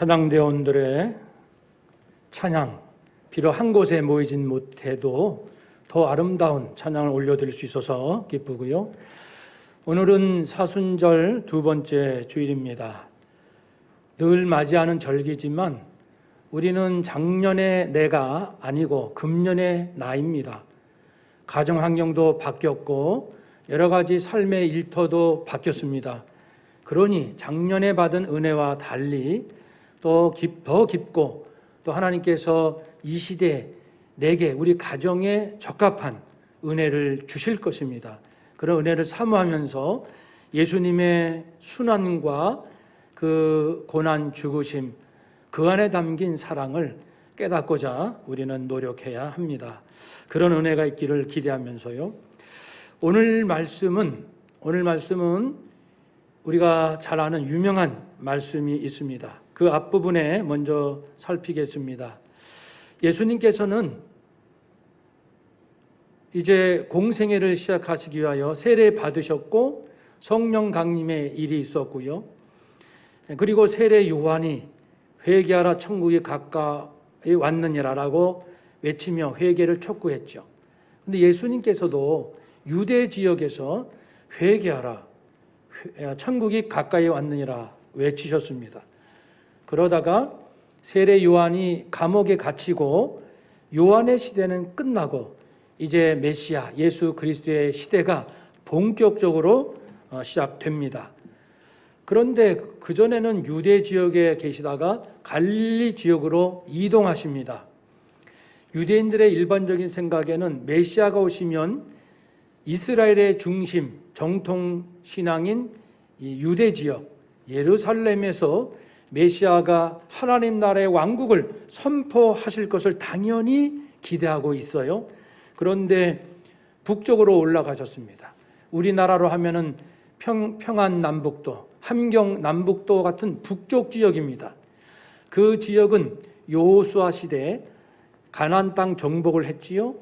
찬양대원들의 찬양, 비록 한 곳에 모이진 못해도 더 아름다운 찬양을 올려드릴 수 있어서 기쁘고요. 오늘은 사순절 두 번째 주일입니다. 늘 맞이하는 절기지만 우리는 작년의 내가 아니고 금년의 나입니다. 가정 환경도 바뀌었고 여러 가지 삶의 일터도 바뀌었습니다. 그러니 작년에 받은 은혜와 달리 또 깊, 더 깊고 또 하나님께서 이 시대 내게 우리 가정에 적합한 은혜를 주실 것입니다. 그런 은혜를 사모하면서 예수님의 순환과 그 고난 죽으심 그 안에 담긴 사랑을 깨닫고자 우리는 노력해야 합니다. 그런 은혜가 있기를 기대하면서요. 오늘 말씀은 오늘 말씀은 우리가 잘 아는 유명한 말씀이 있습니다. 그 앞부분에 먼저 살피겠습니다. 예수님께서는 이제 공생애를 시작하시기 위하여 세례 받으셨고 성령 강림의 일이 있었고요. 그리고 세례 요한이 회개하라 천국이 가까이 왔느니라라고 외치며 회개를 촉구했죠. 근데 예수님께서도 유대 지역에서 회개하라 천국이 가까이 왔느니라 외치셨습니다. 그러다가 세례 요한이 감옥에 갇히고 요한의 시대는 끝나고 이제 메시아 예수 그리스도의 시대가 본격적으로 어, 시작됩니다. 그런데 그 전에는 유대 지역에 계시다가 갈릴리 지역으로 이동하십니다. 유대인들의 일반적인 생각에는 메시아가 오시면 이스라엘의 중심 정통 신앙인 유대 지역 예루살렘에서 메시아가 하나님 나라의 왕국을 선포하실 것을 당연히 기대하고 있어요. 그런데 북쪽으로 올라가셨습니다. 우리나라로 하면은 평, 평안 남북도, 함경 남북도 같은 북쪽 지역입니다. 그 지역은 요수아 시대에 가나안 땅 정복을 했지요.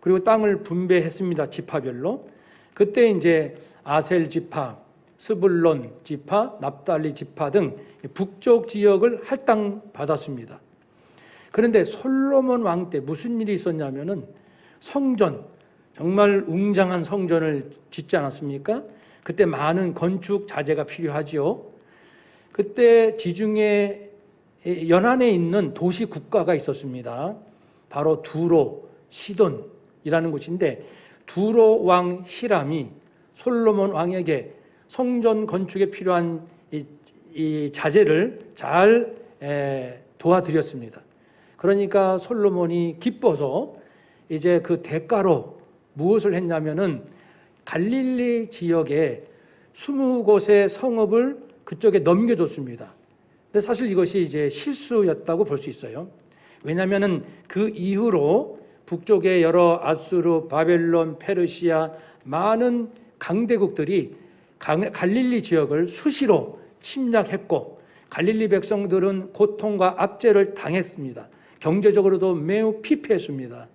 그리고 땅을 분배했습니다. 지파별로. 그때 이제 아셀 지파, 스불론 지파, 납달리 지파 등 북쪽 지역을 할당 받았습니다. 그런데 솔로몬 왕 때 무슨 일이 있었냐면은 성전 정말 웅장한 성전을 짓지 않았습니까? 그때 많은 건축 자재가 필요하지요. 그때 지중해 연안에 있는 도시 국가가 있었습니다. 바로 두로, 시돈이라는 곳인데 두로 왕 히람이 솔로몬 왕에게 성전 건축에 필요한 이, 이 자재를 잘 에, 도와드렸습니다. 그러니까 솔로몬이 기뻐서 이제 그 대가로 무엇을 했냐면은 갈릴리 지역에 20곳의 성읍을 그쪽에 넘겨줬습니다. 근데 사실 이것이 이제 실수였다고 볼 수 있어요. 왜냐하면은 그 이후로 북쪽의 여러 아수르, 바벨론, 페르시아 많은 강대국들이 갈릴리 지역을 수시로 침략했고 갈릴리 백성들은 고통과 압제를 당했습니다. 경제적으로도 매우 피폐했습니다.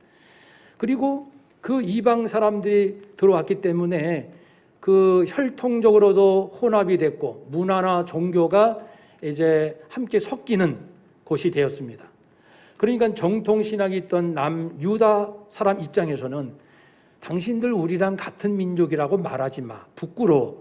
그리고 그 이방 사람들이 들어왔기 때문에 그 혈통적으로도 혼합이 됐고 문화나 종교가 이제 함께 섞이는 곳이 되었습니다. 그러니까 정통 신학이 있던 남 유다 사람 입장에서는 당신들 우리랑 같은 민족이라고 말하지 마. 부끄러워.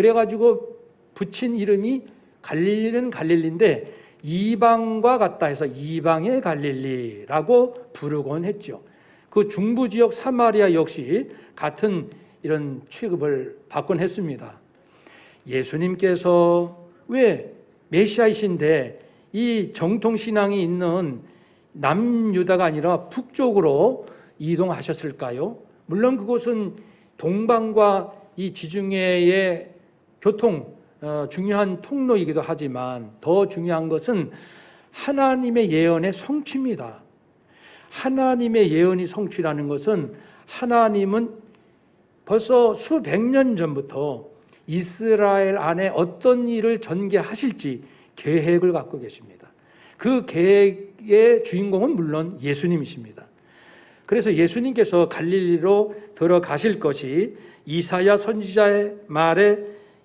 그래가지고 붙인 이름이 갈릴리는 갈릴리인데 이방과 같다 해서 이방의 갈릴리라고 부르곤 했죠. 그 중부 지역 사마리아 역시 같은 이런 취급을 받곤 했습니다. 예수님께서 왜 메시아이신데 이 정통 신앙이 있는 남유다가 아니라 북쪽으로 이동하셨을까요? 물론 그곳은 동방과 이 지중해의 교통 어, 중요한 통로이기도 하지만 더 중요한 것은 하나님의 예언의 성취입니다. 하나님의 예언이 성취라는 것은 하나님은 벌써 수백 년 전부터 이스라엘 안에 어떤 일을 전개하실지 계획을 갖고 계십니다. 그 계획의 주인공은 물론 예수님이십니다. 그래서 예수님께서 갈릴리로 들어가실 것이 이사야 선지자의 말에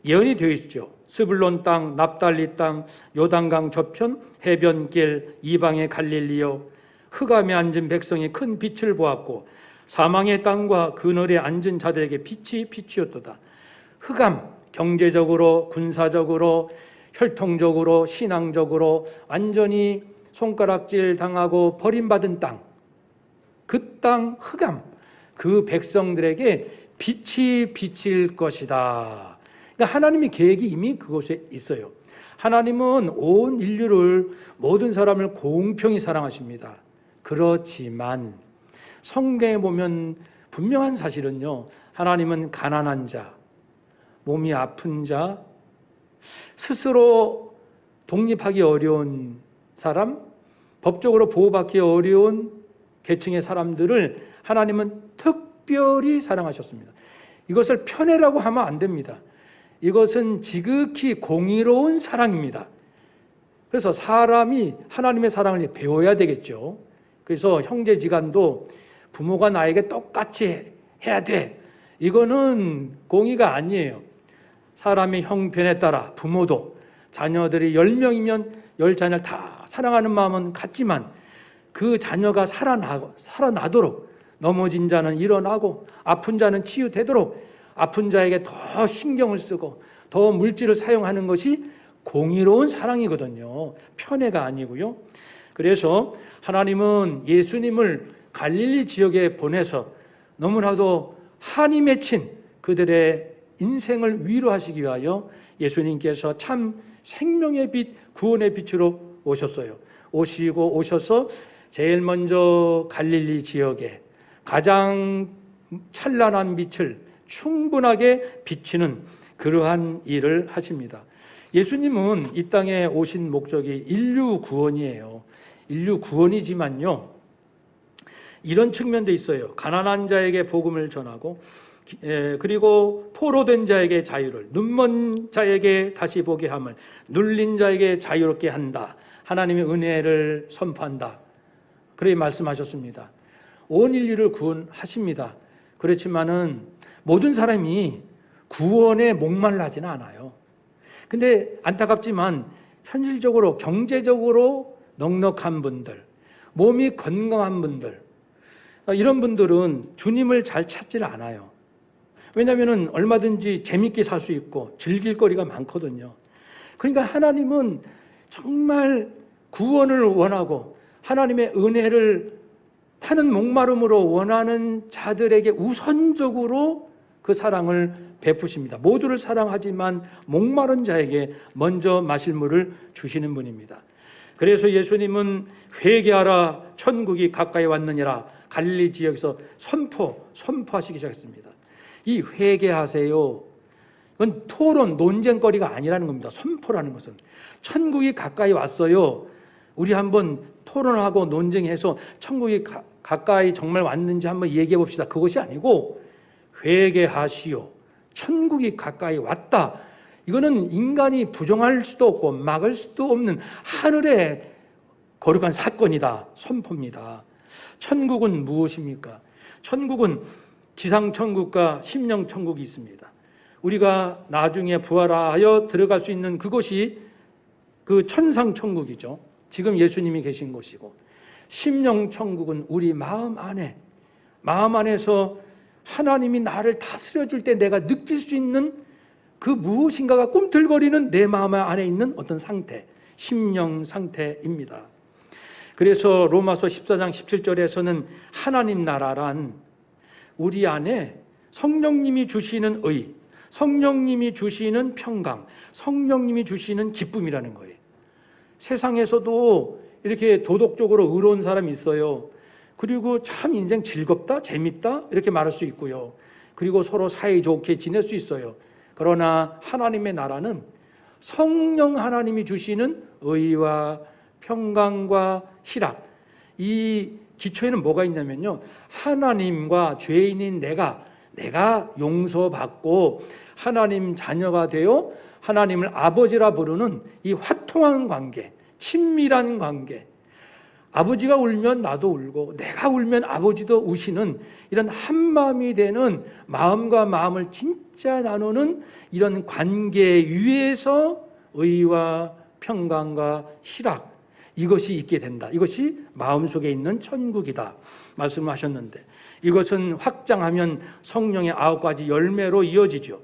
예언이 되어 있죠. 스불론 땅, 납달리 땅, 요단강 저편, 해변길, 이방의 갈릴리요. 흑암에 앉은 백성이 큰 빛을 보았고 사망의 땅과 그늘에 앉은 자들에게 빛이 빛이었도다. 흑암, 경제적으로, 군사적으로, 혈통적으로, 신앙적으로 완전히 손가락질 당하고 버림받은 땅. 그 땅 흑암, 그 백성들에게 빛이 비칠 것이다. 그러니까 하나님의 계획이 이미 그곳에 있어요. 하나님은 온 인류를 모든 사람을 공평히 사랑하십니다. 그렇지만 성경에 보면 분명한 사실은요. 하나님은 가난한 자, 몸이 아픈 자, 스스로 독립하기 어려운 사람, 법적으로 보호받기 어려운 계층의 사람들을 하나님은 특별히 사랑하셨습니다. 이것을 편애라고 하면 안 됩니다. 이것은 지극히 공의로운 사랑입니다. 그래서 사람이 하나님의 사랑을 배워야 되겠죠. 그래서 형제지간도 부모가 나에게 똑같이 해야 돼. 이거는 공의가 아니에요. 사람의 형편에 따라 부모도 자녀들이 10명이면 10자녀를 다 사랑하는 마음은 같지만 그 자녀가 살아나, 살아나도록 넘어진 자는 일어나고 아픈 자는 치유되도록 아픈 자에게 더 신경을 쓰고 더 물질을 사용하는 것이 공의로운 사랑이거든요. 편애가 아니고요. 그래서 하나님은 예수님을 갈릴리 지역에 보내서 너무나도 한이 맺힌 그들의 인생을 위로하시기 위하여 예수님께서 참 생명의 빛, 구원의 빛으로 오셨어요. 오시고 오셔서 제일 먼저 갈릴리 지역에 가장 찬란한 빛을 충분하게 비치는 그러한 일을 하십니다. 예수님은 이 땅에 오신 목적이 인류 구원이에요. 인류 구원이지만요. 이런 측면도 있어요. 가난한 자에게 복음을 전하고 에, 그리고 포로된 자에게 자유를 눈먼 자에게 다시 보게 함을 눌린 자에게 자유롭게 한다. 하나님의 은혜를 선포한다. 그렇게 말씀하셨습니다. 온 인류를 구원하십니다. 그렇지만은 모든 사람이 구원에 목말라지는 않아요. 근데 안타깝지만 현실적으로 경제적으로 넉넉한 분들, 몸이 건강한 분들 이런 분들은 주님을 잘 찾지를 않아요. 왜냐하면 얼마든지 재밌게 살 수 있고 즐길 거리가 많거든요. 그러니까 하나님은 정말 구원을 원하고 하나님의 은혜를 타는 목마름으로 원하는 자들에게 우선적으로 그 사랑을 베푸십니다. 모두를 사랑하지만 목마른 자에게 먼저 마실 물을 주시는 분입니다. 그래서 예수님은 회개하라 천국이 가까이 왔느니라 갈릴리 지역에서 선포 선포하시기 시작했습니다. 이 회개하세요. 이건 토론 논쟁거리가 아니라는 겁니다. 선포라는 것은 천국이 가까이 왔어요. 우리 한번 토론하고 논쟁해서 천국이 가, 가까이 정말 왔는지 한번 얘기해 봅시다. 그것이 아니고 회개하시오. 천국이 가까이 왔다. 이거는 인간이 부정할 수도 없고 막을 수도 없는 하늘의 거룩한 사건이다. 선포입니다. 천국은 무엇입니까? 천국은 지상 천국과 심령 천국이 있습니다. 우리가 나중에 부활하여 들어갈 수 있는 그곳이 그 천상 천국이죠. 지금 예수님이 계신 곳이고 심령 천국은 우리 마음 안에 마음 안에서 하나님이 나를 다스려 줄 때 내가 느낄 수 있는 그 무엇인가가 꿈틀거리는 내 마음 안에 있는 어떤 상태, 심령 상태입니다. 그래서 로마서 14장 17절에서는 하나님 나라란 우리 안에 성령님이 주시는 의, 성령님이 주시는 평강, 성령님이 주시는 기쁨이라는 거예요. 세상에서도 이렇게 도덕적으로 의로운 사람이 있어요. 그리고 참 인생 즐겁다, 재밌다 이렇게 말할 수 있고요. 그리고 서로 사이좋게 지낼 수 있어요. 그러나 하나님의 나라는 성령 하나님이 주시는 의와 평강과 희락 이 기초에는 뭐가 있냐면요. 하나님과 죄인인 내가 내가 용서받고 하나님 자녀가 되어 하나님을 아버지라 부르는 이 화통한 관계, 친밀한 관계, 아버지가 울면 나도 울고 내가 울면 아버지도 우시는 이런 한 마음이 되는 마음과 마음을 진짜 나누는 이런 관계 위에서 의와 평강과 희락 이것이 있게 된다. 이것이 마음속에 있는 천국이다. 말씀하셨는데 이것은 확장하면 성령의 아홉 가지 열매로 이어지죠.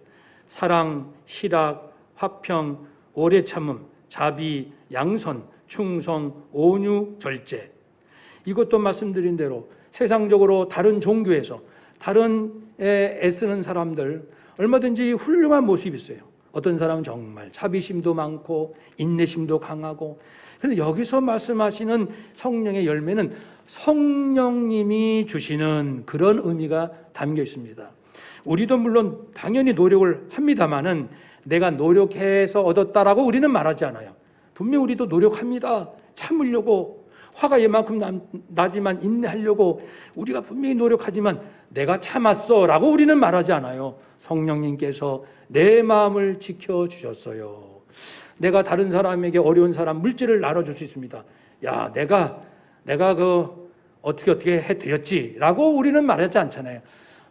사랑, 희락, 화평, 오래 참음, 자비, 양선, 충성, 온유, 절제. 이것도 말씀드린 대로 세상적으로 다른 종교에서 다른 에 애쓰는 사람들 얼마든지 훌륭한 모습이 있어요. 어떤 사람은 정말 자비심도 많고 인내심도 강하고 그런데 여기서 말씀하시는 성령의 열매는 성령님이 주시는 그런 의미가 담겨 있습니다. 우리도 물론 당연히 노력을 합니다만은 내가 노력해서 얻었다라고 우리는 말하지 않아요. 분명 우리도 노력합니다. 참으려고 화가 이만큼 남- 나지만 인내하려고 우리가 분명히 노력하지만 내가 참았어라고 우리는 말하지 않아요. 성령님께서 내 마음을 지켜 주셨어요. 내가 다른 사람에게 어려운 사람 물질을 나눠 줄 수 있습니다. 야, 내가 내가 그 어떻게 어떻게 해 드렸지라고 우리는 말하지 않잖아요.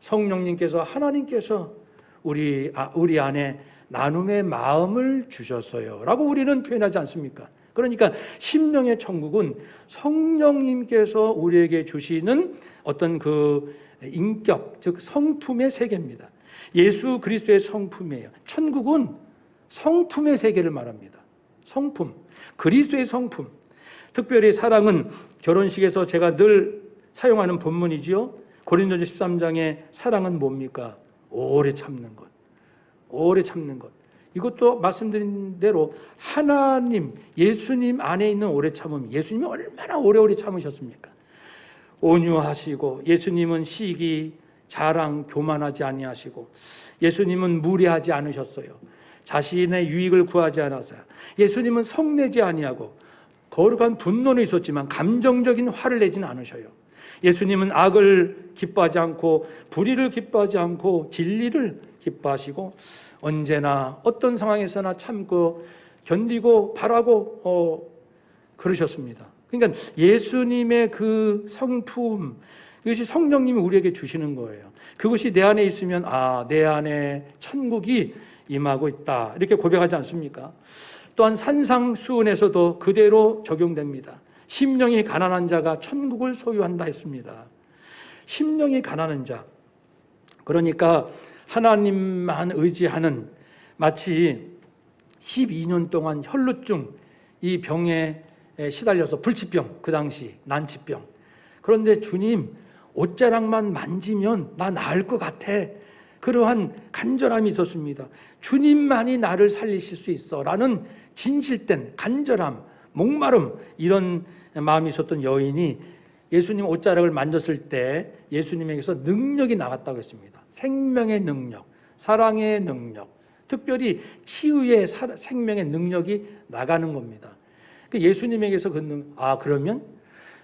성령님께서 하나님께서 우리 아, 우리 안에 나눔의 마음을 주셨어요 라고 우리는 표현하지 않습니까? 그러니까 심령의 천국은 성령님께서 우리에게 주시는 어떤 그 인격 즉 성품의 세계입니다. 예수 그리스도의 성품이에요. 천국은 성품의 세계를 말합니다. 성품, 그리스도의 성품. 특별히 사랑은 결혼식에서 제가 늘 사용하는 본문이지요. 고린도서 13장의 사랑은 뭡니까? 오래 참는 것. 오래 참는 것. 이것도 말씀드린 대로 하나님, 예수님 안에 있는 오래 참음. 예수님이 얼마나 오래오래 참으셨습니까? 온유하시고 예수님은 시기, 자랑, 교만하지 아니하시고 예수님은 무례하지 않으셨어요. 자신의 유익을 구하지 않아서요. 예수님은 성내지 아니하고 거룩한 분노는 있었지만 감정적인 화를 내지는 않으셔요. 예수님은 악을 기뻐하지 않고 불의를 기뻐하지 않고 진리를 기뻐하시고 언제나 어떤 상황에서나 참고 견디고 바라고 어, 그러셨습니다. 그러니까 예수님의 그 성품 이것이 성령님이 우리에게 주시는 거예요. 그것이 내 안에 있으면 아, 내 안에 천국이 임하고 있다. 이렇게 고백하지 않습니까? 또한 산상수훈에서도 그대로 적용됩니다. 심령이 가난한 자가 천국을 소유한다 했습니다. 심령이 가난한 자. 그러니까 하나님만 의지하는 마치 12년 동안 혈루증 이 병에 시달려서 불치병 그 당시 난치병. 그런데 주님 옷자락만 만지면 나 나을 것 같아. 그러한 간절함이 있었습니다. 주님만이 나를 살리실 수 있어 라는 진실된 간절함, 목마름 이런 마음이 있었던 여인이 예수님 옷자락을 만졌을 때 예수님에게서 능력이 나갔다고 했습니다. 생명의 능력, 사랑의 능력, 특별히 치유의 사- 생명의 능력이 나가는 겁니다. 그 예수님에게서 그 능, 아 그러면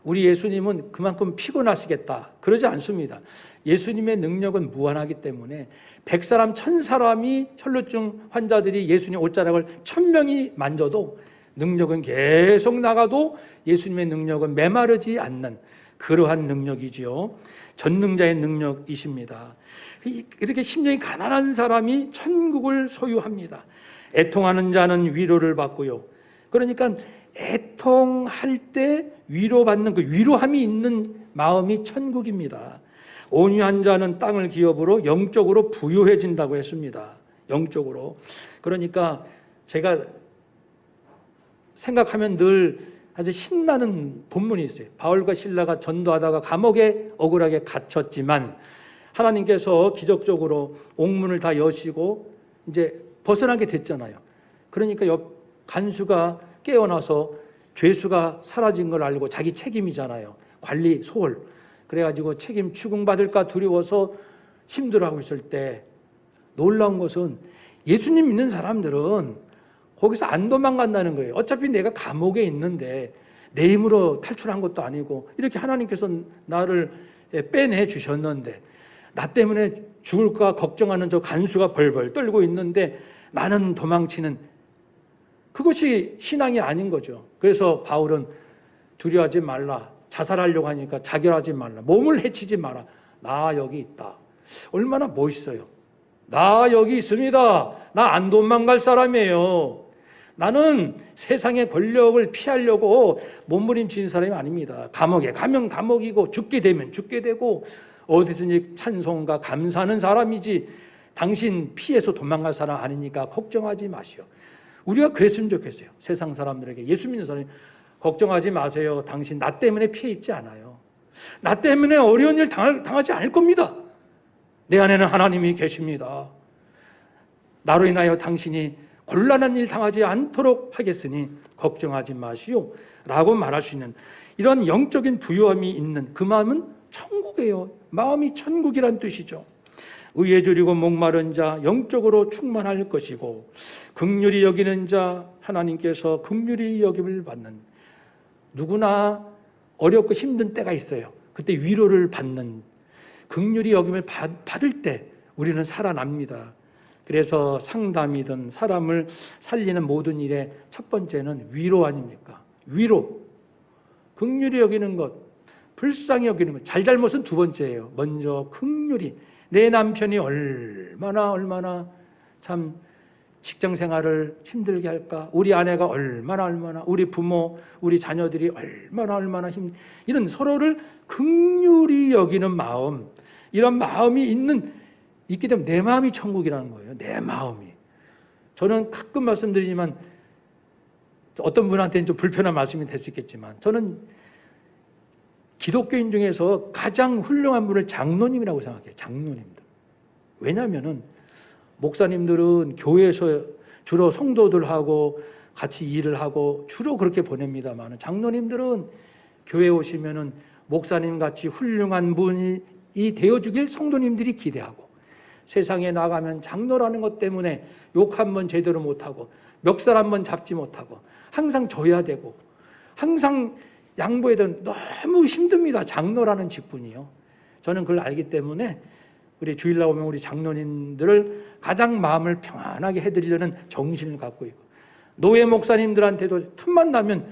우리 예수님은 그만큼 피곤하시겠다. 그러지 않습니다. 예수님의 능력은 무한하기 때문에 백 사람, 천 사람이 혈루증 환자들이 예수님 옷자락을 천 명이 만져도 능력은 계속 나가도 예수님의 능력은 메마르지 않는 그러한 능력이지요. 전능자의 능력이십니다. 이렇게 심령이 가난한 사람이 천국을 소유합니다. 애통하는 자는 위로를 받고요. 그러니까 애통할 때 위로받는 그 위로함이 있는 마음이 천국입니다. 온유한 자는 땅을 기업으로 영적으로 부유해진다고 했습니다. 영적으로. 그러니까 제가 생각하면 늘 아주 신나는 본문이 있어요. 바울과 신라가 전도하다가 감옥에 억울하게 갇혔지만 하나님께서 기적적으로 옥문을 다 여시고 이제 벗어나게 됐잖아요. 그러니까 옆 간수가 깨어나서 죄수가 사라진 걸 알고 자기 책임이잖아요. 관리 소홀. 그래가지고 책임 추궁받을까 두려워서 힘들어하고 있을 때 놀라운 것은 예수님 믿는 사람들은 거기서 안 도망간다는 거예요. 어차피 내가 감옥에 있는데 내 힘으로 탈출한 것도 아니고 이렇게 하나님께서 나를 빼내 주셨는데 나 때문에 죽을까 걱정하는 저 간수가 벌벌 떨고 있는데 나는 도망치는 그것이 신앙이 아닌 거죠. 그래서 바울은 두려워하지 말라. 자살하려고 하니까 자결하지 말라. 몸을 해치지 마라. 나 여기 있다. 얼마나 멋있어요. 나 여기 있습니다. 나 안 도망갈 사람이에요. 나는 세상의 권력을 피하려고 몸부림치는 사람이 아닙니다. 감옥에 가면 감옥이고 죽게 되면 죽게 되고 어디든지 찬송과 감사하는 사람이지 당신 피해서 도망갈 사람 아니니까 걱정하지 마시오. 우리가 그랬으면 좋겠어요. 세상 사람들에게 예수 믿는 사람이 걱정하지 마세요. 당신 나 때문에 피해 입지 않아요. 나 때문에 어려운 일 당할, 당하지 않을 겁니다. 내 안에는 하나님이 계십니다. 나로 인하여 당신이 곤란한 일 당하지 않도록 하겠으니 걱정하지 마시오. 라고 말할 수 있는 이런 영적인 부유함이 있는 그 마음은 천국이에요. 마음이 천국이란 뜻이죠. 줄이고 목마른 자 영적으로 충만할 것이고 극률이 여기는 자 하나님께서 극률이 여김을 받는 누구나 어렵고 힘든 때가 있어요. 그때 위로를 받는 극률이 여김을 받, 받을 때 우리는 살아납니다. 그래서 상담이든 사람을 살리는 모든 일의 첫 번째는 위로 아닙니까? 위로. 극률이 여기는 것, 불쌍히 여기는 것. 잘잘못은 두 번째예요. 먼저 극률이 내 남편이 얼마나 얼마나 참 직장 생활을 힘들게 할까? 우리 아내가 얼마나 얼마나 우리 부모, 우리 자녀들이 얼마나 얼마나 힘 이런 서로를 극률이 여기는 마음 이런 마음이 있는 있게 되면 내 마음이 천국이라는 거예요. 내 마음이. 저는 가끔 말씀드리지만 어떤 분한테는 좀 불편한 말씀이 될 수 있겠지만 저는 기독교인 중에서 가장 훌륭한 분을 장로님이라고 생각해요. 장로님들. 왜냐하면은 목사님들은 교회에서 주로 성도들하고 같이 일을 하고 주로 그렇게 보냅니다만 장로님들은 교회 오시면은 목사님 같이 훌륭한 분이 되어주길 성도님들이 기대하고 세상에 나가면 장로라는 것 때문에 욕 한 번 제대로 못하고 멱살 한 번 잡지 못하고 항상 져야 되고 항상 양보해야 되는 너무 힘듭니다. 장로라는 직분이요. 저는 그걸 알기 때문에 우리 주일날 오면 우리 장로님들을 가장 마음을 평안하게 해드리려는 정신을 갖고 있고 노예 목사님들한테도 틈만 나면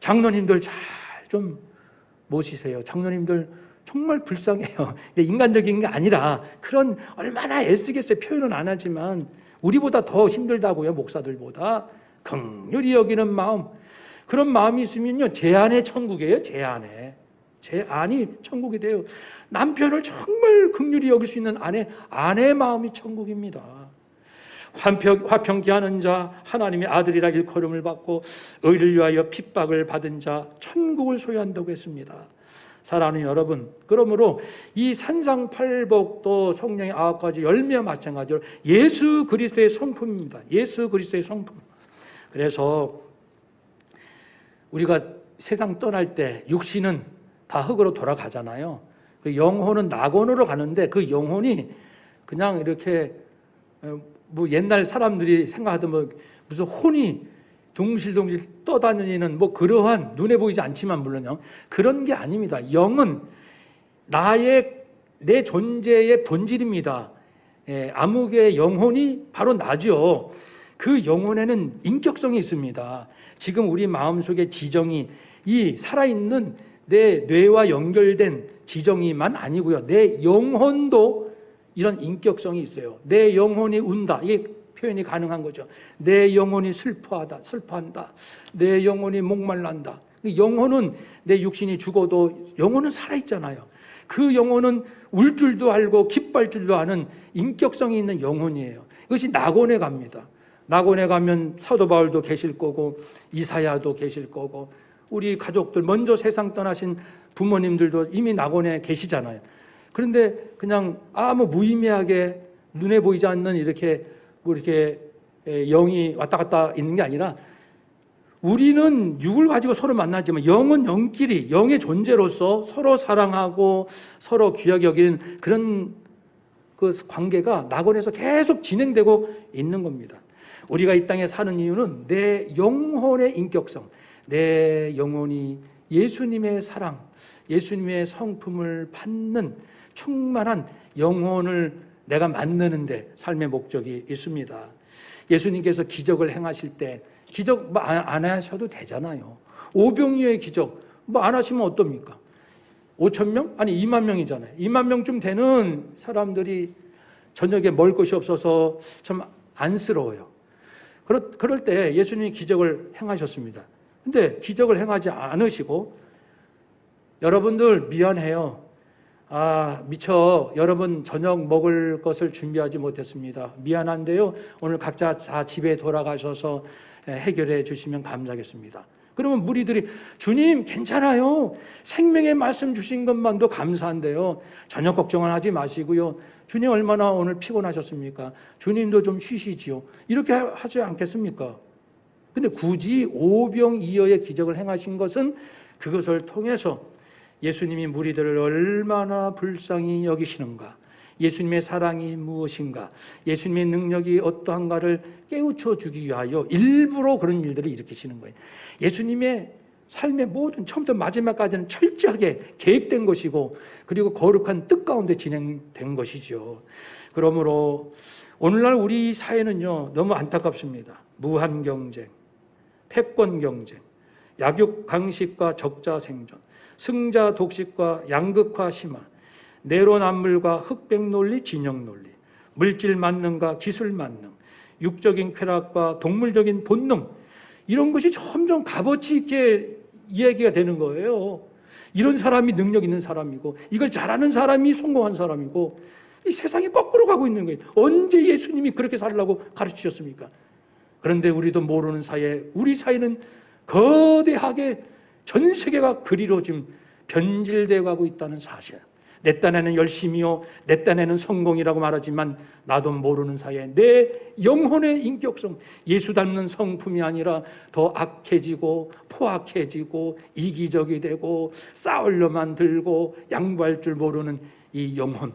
장로님들 잘 좀 모시세요. 장로님들 정말 불쌍해요. 인간적인 게 아니라 그런 얼마나 애쓰겠어요. 표현은 안 하지만 우리보다 더 힘들다고요. 목사들보다 긍휼히 여기는 마음 그런 마음이 있으면요 제 안에 천국이에요. 제 안에 제 안이 천국이 돼요. 남편을 정말 긍휼히 여길 수 있는 아내 아내의 마음이 천국입니다. 화평, 화평기하는 자 하나님의 아들이라 일컬음을 받고 의를 위하여 핍박을 받은 자 천국을 소유한다고 했습니다. 사랑하는 여러분, 그러므로 이 산상팔복도 성령의 아홉 가지 열매와 마찬가지로 예수 그리스도의 성품입니다. 예수 그리스도의 성품. 그래서 우리가 세상 떠날 때 육신은 다 흙으로 돌아가잖아요. 그 영혼은 낙원으로 가는데 그 영혼이 그냥 이렇게 어, 뭐 옛날 사람들이 생각하던 뭐 무슨 혼이 둥실둥실 떠다니는 뭐 그러한 눈에 보이지 않지만 물론요 그런 게 아닙니다. 영은 나의 내 존재의 본질입니다. 예, 암흑의 영혼이 바로 나죠. 그 영혼에는 인격성이 있습니다. 지금 우리 마음속의 지정이 이 살아있는 내 뇌와 연결된 지정이만 아니고요. 내 영혼도 이런 인격성이 있어요. 내 영혼이 운다. 이게 표현이 가능한 거죠. 내 영혼이 슬퍼하다. 슬퍼한다. 내 영혼이 목말란다. 영혼은 내 육신이 죽어도 영혼은 살아있잖아요. 그 영혼은 울 줄도 알고 기뻐할 줄도 아는 인격성이 있는 영혼이에요. 이것이 낙원에 갑니다. 낙원에 가면 사도 바울도 계실 거고 이사야도 계실 거고 우리 가족들 먼저 세상 떠나신 부모님들도 이미 낙원에 계시잖아요. 그런데 그냥 아무 무의미하게 눈에 보이지 않는 이렇게 뭐 이렇게 영이 왔다 갔다 있는 게 아니라 우리는 육을 가지고 서로 만나지만 영은 영끼리 영의 존재로서 서로 사랑하고 서로 귀하게 여기는 그런 그 관계가 낙원에서 계속 진행되고 있는 겁니다. 우리가 이 땅에 사는 이유는 내 영혼의 인격성, 내 영혼이 예수님의 사랑, 예수님의 성품을 받는 충만한 영혼을 내가 만드는데 삶의 목적이 있습니다. 예수님께서 기적을 행하실 때 기적 뭐안 하셔도 되잖아요. 오병이어의 기적 뭐 안 하시면 어떻습니까? 5천 명? 아니 2만 명이잖아요. 2만 명쯤 되는 사람들이 저녁에 먹을 것이 없어서 참 안쓰러워요. 그럴, 그럴 때 예수님이 기적을 행하셨습니다. 근데 기적을 행하지 않으시고 여러분들 미안해요. 아, 미처 여러분 저녁 먹을 것을 준비하지 못했습니다. 미안한데요. 오늘 각자 다 집에 돌아가셔서 해결해 주시면 감사하겠습니다. 그러면 무리들이 주님 괜찮아요. 생명의 말씀 주신 것만도 감사한데요. 저녁 걱정을 하지 마시고요. 주님 얼마나 오늘 피곤하셨습니까? 주님도 좀 쉬시지요. 이렇게 하지 않겠습니까? 근데 굳이 오병이어의 기적을 행하신 것은 그것을 통해서 예수님이 무리들을 얼마나 불쌍히 여기시는가, 예수님의 사랑이 무엇인가, 예수님의 능력이 어떠한가를 깨우쳐 주기 위하여 일부러 그런 일들을 일으키시는 거예요. 예수님의 삶의 모든 처음부터 마지막까지는 철저하게 계획된 것이고 그리고 거룩한 뜻 가운데 진행된 것이죠. 그러므로 오늘날 우리 사회는요 너무 안타깝습니다. 무한 경쟁, 패권 경쟁, 약육 강식과 적자 생존, 승자 독식과 양극화 심화, 내로남불과 흑백 논리, 진영 논리, 물질 만능과 기술 만능, 육적인 쾌락과 동물적인 본능 이런 것이 점점 값어치 있게 이야기가 되는 거예요. 이런 사람이 능력 있는 사람이고 이걸 잘하는 사람이 성공한 사람이고 이 세상이 거꾸로 가고 있는 거예요. 언제 예수님이 그렇게 살라고 가르치셨습니까? 그런데 우리도 모르는 사이에 우리 사이는 거대하게 전 세계가 그리로 지금 변질되어 가고 있다는 사실. 내 딴에는 열심히요, 내 딴에는 성공이라고 말하지만 나도 모르는 사이에 내 영혼의 인격성, 예수 닮는 성품이 아니라 더 악해지고 포악해지고 이기적이 되고 싸우려만 들고 양보할 줄 모르는 이 영혼.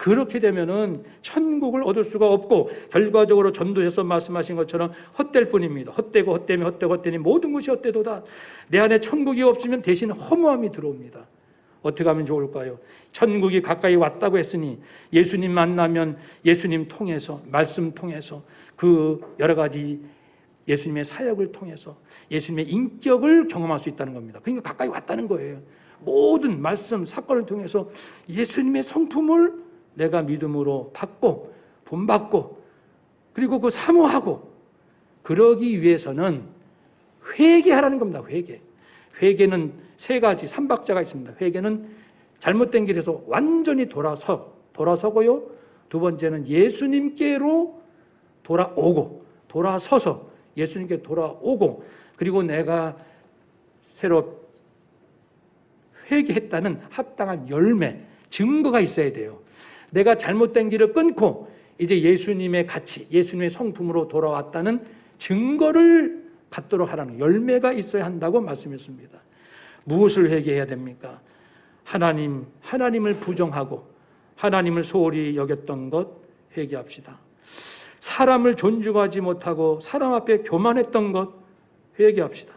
그렇게 되면은 천국을 얻을 수가 없고 결과적으로 전도에서 말씀하신 것처럼 헛될 뿐입니다. 헛되고 헛되면 헛되고 헛되니 모든 것이 헛되도다. 내 안에 천국이 없으면 대신 허무함이 들어옵니다. 어떻게 하면 좋을까요? 천국이 가까이 왔다고 했으니 예수님 만나면 예수님 통해서 말씀 통해서 그 여러 가지 예수님의 사역을 통해서 예수님의 인격을 경험할 수 있다는 겁니다. 그러니까 가까이 왔다는 거예요. 모든 말씀 사건을 통해서 예수님의 성품을 내가 믿음으로 받고 본받고 그리고 그 사모하고 그러기 위해서는 회개하라는 겁니다. 회개. 회개는 세 가지 삼박자가 있습니다. 회개는 잘못된 길에서 완전히 돌아서 돌아서고요. 두 번째는 예수님께로 돌아오고 돌아서서 예수님께 돌아오고 그리고 내가 새로 회개했다는 합당한 열매 증거가 있어야 돼요. 내가 잘못된 길을 끊고 이제 예수님의 가치, 예수님의 성품으로 돌아왔다는 증거를 갖도록 하라는 열매가 있어야 한다고 말씀했습니다. 무엇을 회개해야 됩니까? 하나님, 하나님을 부정하고 하나님을 소홀히 여겼던 것 회개합시다. 사람을 존중하지 못하고 사람 앞에 교만했던 것 회개합시다.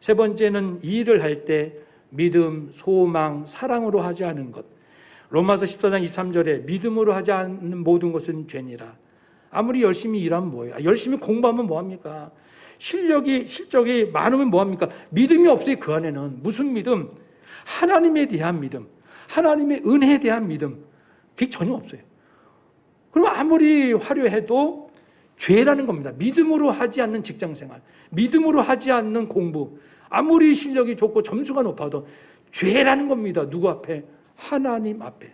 세 번째는 일을 할 때 믿음, 소망, 사랑으로 하지 않은 것. 로마서 14장 23절에 믿음으로 하지 않는 모든 것은 죄니라. 아무리 열심히 일하면 뭐예요? 열심히 공부하면 뭐합니까? 실력이, 실적이 많으면 뭐합니까? 믿음이 없어요, 그 안에는. 무슨 믿음? 하나님에 대한 믿음. 하나님의 은혜에 대한 믿음. 그게 전혀 없어요. 그럼 아무리 화려해도 죄라는 겁니다. 믿음으로 하지 않는 직장 생활, 믿음으로 하지 않는 공부, 아무리 실력이 좋고 점수가 높아도 죄라는 겁니다. 누구 앞에? 하나님 앞에.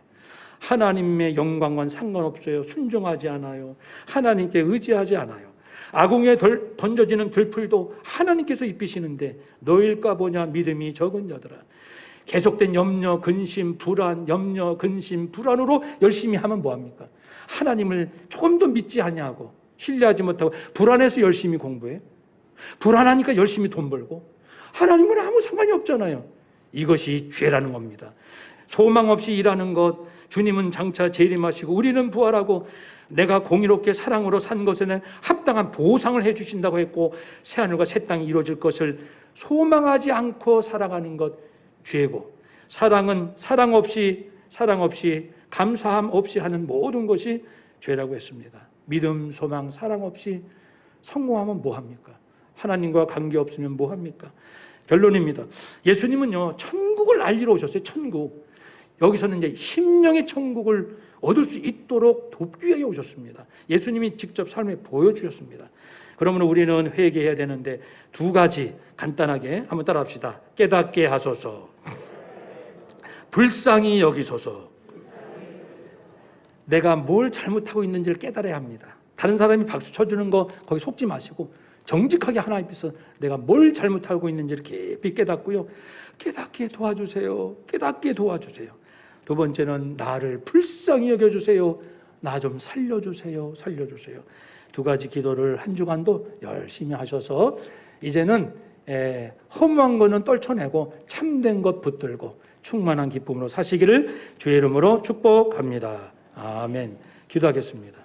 하나님의 영광과는 상관없어요. 순종하지 않아요. 하나님께 의지하지 않아요. 아궁에 덜, 던져지는 들풀도 하나님께서 입히시는데 너일까 보냐 믿음이 적은 자들아. 계속된 염려, 근심, 불안, 염려, 근심, 불안으로 열심히 하면 뭐합니까? 하나님을 조금 더 믿지 아니하고 신뢰하지 못하고 불안해서 열심히 공부해. 불안하니까 열심히 돈 벌고 하나님은 아무 상관이 없잖아요. 이것이 죄라는 겁니다. 소망 없이 일하는 것, 주님은 장차 재림하시고 우리는 부활하고 내가 공의롭게 사랑으로 산 것에는 합당한 보상을 해 주신다고 했고 새 하늘과 새 땅이 이루어질 것을 소망하지 않고 살아가는 것 죄고 사랑은 사랑 없이 사랑 없이 감사함 없이 하는 모든 것이 죄라고 했습니다. 믿음, 소망, 사랑 없이 성공하면 뭐 합니까? 하나님과 관계 없으면 뭐 합니까? 결론입니다. 예수님은요, 천국을 알리러 오셨어요. 천국. 여기서는 이제 심령의 천국을 얻을 수 있도록 돕기 위해 오셨습니다. 예수님이 직접 삶에 보여주셨습니다. 그러므로 우리는 회개해야 되는데 두 가지 간단하게 한번 따라합시다. 깨닫게 하소서. 불쌍히 여기소서. 내가 뭘 잘못하고 있는지를 깨달아야 합니다. 다른 사람이 박수 쳐주는 거 거기 속지 마시고 정직하게 하나님 앞에서 내가 뭘 잘못하고 있는지를 깊이 깨닫고요. 깨닫게 도와주세요. 깨닫게 도와주세요. 두 번째는 나를 불쌍히 여겨주세요. 나 좀 살려주세요. 살려주세요. 두 가지 기도를 한 주간도 열심히 하셔서 이제는 에, 허무한 거는 떨쳐내고 참된 것 붙들고 충만한 기쁨으로 사시기를 주의 이름으로 축복합니다. 아멘. 기도하겠습니다.